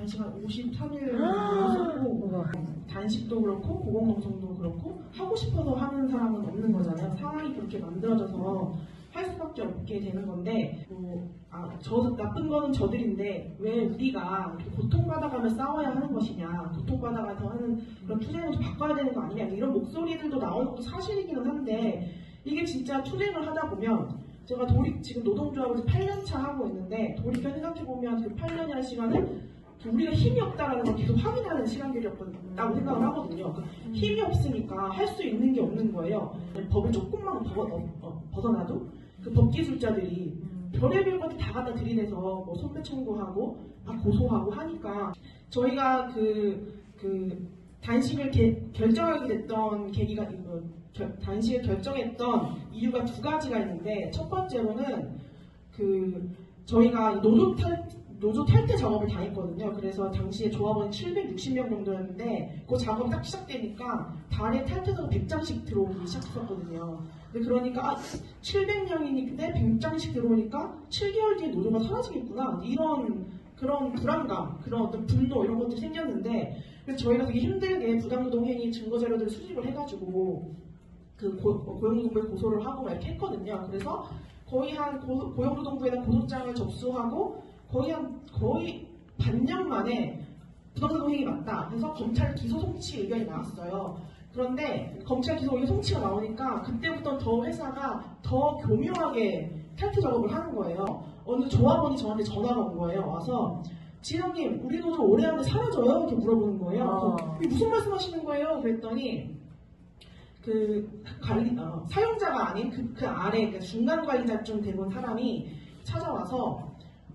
단식 한 53일 했었고 우와. 단식도 그렇고 보건방송도 그렇고 하고 싶어서 하는 사람은 없는 거잖아요. 상황이 그렇게 만들어져서 할 수밖에 없게 되는 건데 뭐, 아, 저 나쁜 거는 저들인데 왜 우리가 고통받아가며 싸워야 하는 것이냐 고통받아가서 하는 그런 투쟁을 좀 바꿔야 되는 거 아니냐 이런 목소리들도 나오는 것도 사실이기는 한데 이게 진짜 투쟁을 하다 보면 제가 돌이 지금 노동조합을 8년 차 하고 있는데 돌이켜 생각해 보면 그 8년이라는 시간은 우리가 힘이 없다라는 걸 계속 확인하는 시간들이었다고 생각을 하거든요. 그 힘이 없으니까 할 수 있는 게 없는 거예요. 법을 조금만 벗어, 어, 어, 벗어 나도 그 법기술자들이 별의별 것들 다 갖다 들이대서 뭐 손배 청구하고 막 고소하고 하니까 저희가 그, 그 단식을 개- 결정하게 됐던 계기가 이거 결- 단식을 결정했던 이유가 두 가지가 있는데 첫 번째로는 그 저희가 노조 탈 노조 탈퇴 작업을 다 했거든요. 그래서 당시에 조합원이 760명 정도였는데 그 작업이 딱 시작되니까 달에 탈퇴자가 100장씩 들어오기 시작했었거든요. 근데 그러니까 아, 700명이니까 100장씩 들어오니까 7개월 뒤에 노조가 사라지겠구나. 이런 그런 불안감, 그런 어떤 분노 이런 것들이 생겼는데 그래서 저희가 되게 힘들게 부당노동행위 증거 자료들을 수집을 해가지고 그 고- 고용노동부에 고소를 하고 막 이렇게 했거든요. 그래서 거의 한 고, 고용노동부에 대한 고소장을 접수하고 거의 한 거의 반년 만에 부당노동행위 맞다. 그래서 검찰 기소 송치 의견이 나왔어요. 그런데 검찰 기소 의견 송치가 나오니까 그때부터 더 회사가 더 교묘하게 탈퇴 작업을 하는 거예요. 어느 조합원이 저한테 전화가 온 거예요. 와서 지현님 우리 노조 오래 하면 사라져요? 이렇게 물어보는 거예요. 아. 무슨 말씀하시는 거예요? 그랬더니 그 관리 어, 사용자가 아닌 그, 그 아래 그 중간 관리자쯤 되는 사람이 찾아와서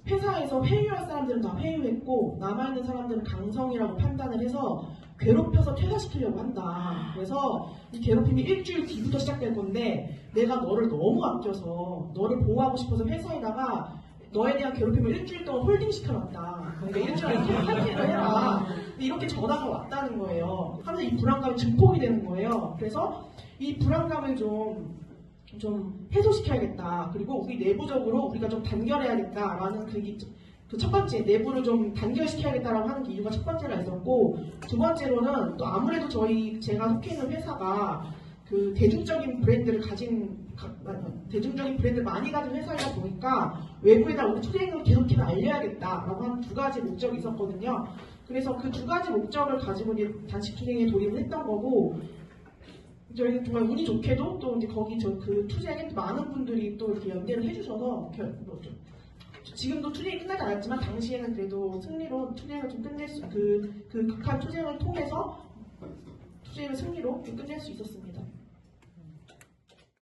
회사에서 회유할 사람들은 다 회유했고 남아있는 사람들은 강성이라고 판단을 해서 괴롭혀서 퇴사시키려고 한다. 그래서 이 괴롭힘이 일주일 뒤부터 시작될 건데 내가 너를 너무 아껴서 너를 보호하고 싶어서 회사에다가 너에 대한 괴롭힘을 일주일 동안 홀딩 시켜놨다. 그러니까 일주일 안에 탈퇴를 해라. 이렇게 전화가 왔다는 거예요. 하면서 이 불안감이 증폭이 되는 거예요. 그래서 이 불안감을 좀, 좀 해소시켜야겠다. 그리고 우리 내부적으로 우리가 좀 단결해야겠다라는 그게 그첫 번째 내부를 좀 단결시켜야겠다라고 하는 게 이유가 첫 번째가 있었고 두 번째로는 또 아무래도 저희 제가 속해 있는 회사가 그 대중적인 브랜드를 가진 가- 아, 대중적인 브랜드를 많이 가진 회사이다 보니까 외부에다 우리 투쟁을 계속해서 알려야겠다라고 하는 두 가지 목적이 있었거든요. 그래서 그 두 가지 목적을 가지고 단식 투쟁에 돌입을 했던 거고 저희 정말 운이 좋게도 또 이제 거기 저 그 투쟁에 또 많은 분들이 또 이렇게 연대를 해주셔서 결, 뭐 좀, 지금도 투쟁이 끝나지 않았지만 당시에는 그래도 승리로 투쟁을 좀 끝낼 수, 그, 그 극한 투쟁을 통해서 투쟁을 승리로 좀 끝낼 수 있었습니다.